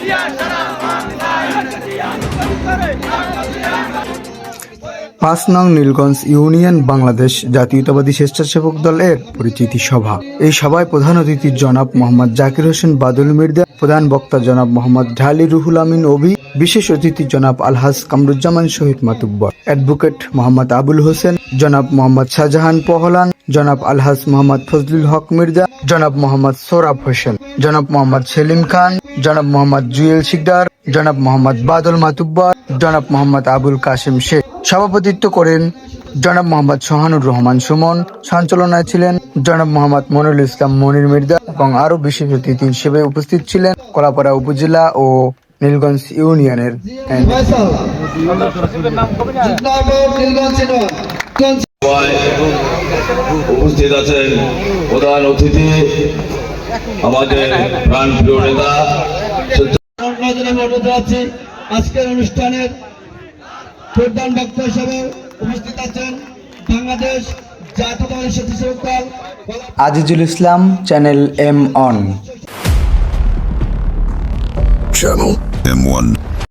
Diğer şarap! পাঁচ নং নীলগঞ্জ ইউনিয়ন বাংলাদেশ জাতীয়তাবাদী স্বেচ্ছাসেবক দল এর পরিচিতি সভা। এই সভায় প্রধান অতিথি জনাব মোহাম্মদ জাকির হোসেন, বাদল মির্জা, প্রধান বক্তা জনাব মোহাম্মদ ঢালি রুহুল আমিন অভি, বিশেষ অতিথি জনাব আলহাজ কামরুজ্জামান শহীদ মাতুব্বর। অ্যাডভোকেট মোহাম্মদ আবুল হোসেন, জনাব মোহাম্মদ শাহজাহান পহলান, জনাব আলহাজ মোহাম্মদ ফজলুল হক মির্জা, জনাব মোহাম্মদ সোরাব হোসেন, জনাব মোহাম্মদ সেলিম খান, জনাব মোহাম্মদ জুয়েল শিকদার, জনাব মোহাম্মদ বাদল মাতুব্বর, জনাব মোহাম্মদ আবুল কাশিম শেখ। সভাপতিত্ব করেন জনাব মোহাম্মদ সোহানুর রহমান সুমন। সঞ্চালনায় ছিলেন জনাব মোহাম্মদ মনিরুল ইসলাম মনির মির্জা এবং আরও বিশেষ অতিথি হিসেবে উপস্থিত ছিলেন কলাপাড়া উপজেলা ও নীলগঞ্জ ইউনিয়নের উপস্থিত আছেন প্রধান অতিথি আমাদের প্রাণ প্রিয় নেতা। আজকের অনুষ্ঠানের প্রধান বক্তা হিসেবে উপস্থিত আছেন Bangladesh Jatiyatabadi Swechchhasebak Dal Azizul Islam channel M on channel M M1